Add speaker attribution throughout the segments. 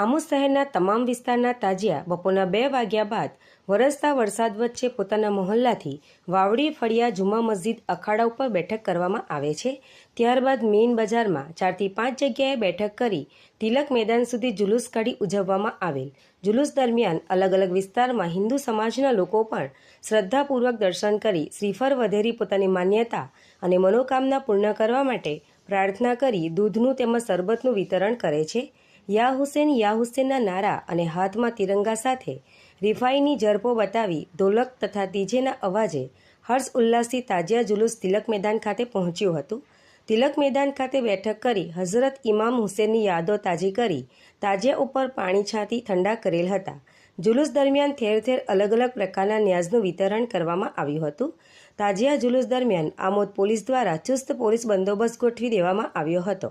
Speaker 1: આમોદ શહેરના તમામ વિસ્તારના તાજિયા બપોરના બે વાગ્યા બાદ વરસતા વરસાદ વચ્ચે પોતાના મહોલ્લાથી વાવડી ફળિયા જુમા મસ્જિદ અખાડા ઉપર બેઠક કરવામાં આવે છે. ત્યારબાદ મેઇન બજારમાં ચારથી પાંચ જગ્યાએ બેઠક કરી તિલક મેદાન સુધી જુલુસ કાઢી ઉજવવામાં આવેલ. જુલુસ દરમિયાન અલગ અલગ વિસ્તારમાં હિન્દુ સમાજના લોકો પણ શ્રદ્ધાપૂર્વક દર્શન કરી શ્રીફર વધેરી પોતાની માન્યતા અને મનોકામના પૂર્ણ કરવા માટે પ્રાર્થના કરી દૂધનું તેમજ શરબતનું વિતરણ કરે છે. યા હુસેન યા હુસેનના નારા અને હાથમાં તિરંગા સાથે રિફાઈની ઝડપો બતાવી ઢોલક તથા ડીજેના અવાજે હર્ષ ઉલ્લાસથી તાજિયા જુલુસ તિલક મેદાન ખાતે પહોંચ્યું હતું. તિલક મેદાન ખાતે બેઠક કરી હઝરત ઇમામ હુસેનની યાદો તાજી કરી તાજિયા ઉપર પાણી છાંતી ઠંડા કરેલ હતા. જુલુસ દરમિયાન ઠેર ઠેર અલગ અલગ પ્રકારના ન્યાઝનું વિતરણ કરવામાં આવ્યું હતું. તાજિયા જુલુસ દરમિયાન આમોદ પોલીસ દ્વારા ચુસ્ત પોલીસ બંદોબસ્ત ગોઠવી દેવામાં આવ્યો હતો.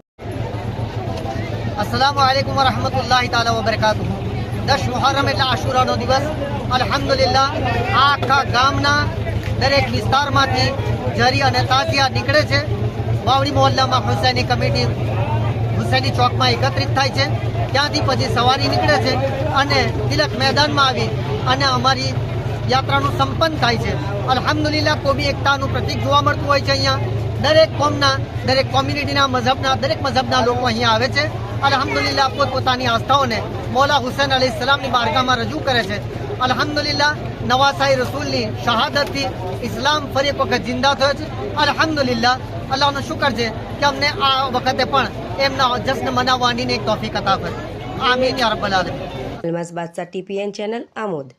Speaker 2: અસલામુ આલેકુમ વરહમતુલ્લાહ તાલા વબરકાતુહુ દસ મુહર્રમ એટલે આશુરાનો દિવસ અલ્હમ્દુલિલ્લાહ આખા ગામના દરેક વિસ્તારમાંથી જરી અને તાજિયા નીકળે છે વાવડી મોહલ્લામાં હુસૈની કમિટી હુસૈની ચોકમાં એકત્રિત થાય છે ત્યાંથી પછી સવારી નીકળે છે અને તિલક મેદાનમાં આવી અને અમારી યાત્રાનું સંપન્ન થાય છે અલ્હમ્દુલિલ્લાહ કોમી એકતાનું પ્રતીક જોવા મળતું હોય છે અહીંયા દરેક કોમના દરેક કોમ્યુનિટીના મઝહબના દરેક મઝહબના લોકો અહીંયા આવે છે અલ્હમ્દુલિલ્લાહ પોતપોતાની આસ્થાઓને મોલા હુસૈન અલી ઇસ્લામની બારગામાં રજૂ કરે છે. અલહમદુલિલ્લાહ, નવાસાઈ રસૂલની શહાદતથી ઇસ્લામ ફરી એક વખત જિંદા થયો છે. અલહમદુલિલ્લાહ, અલ્લાહનો શુકર છે કે અમને આ વખતે પણ એમના જશ્ન મનાવવાની એક તોફીક અતા કરી. આમીન યા રબ્બલ આલમીન.
Speaker 1: અલમાસ બાદશાહ ટીપીએન ચેનલ આમોદ.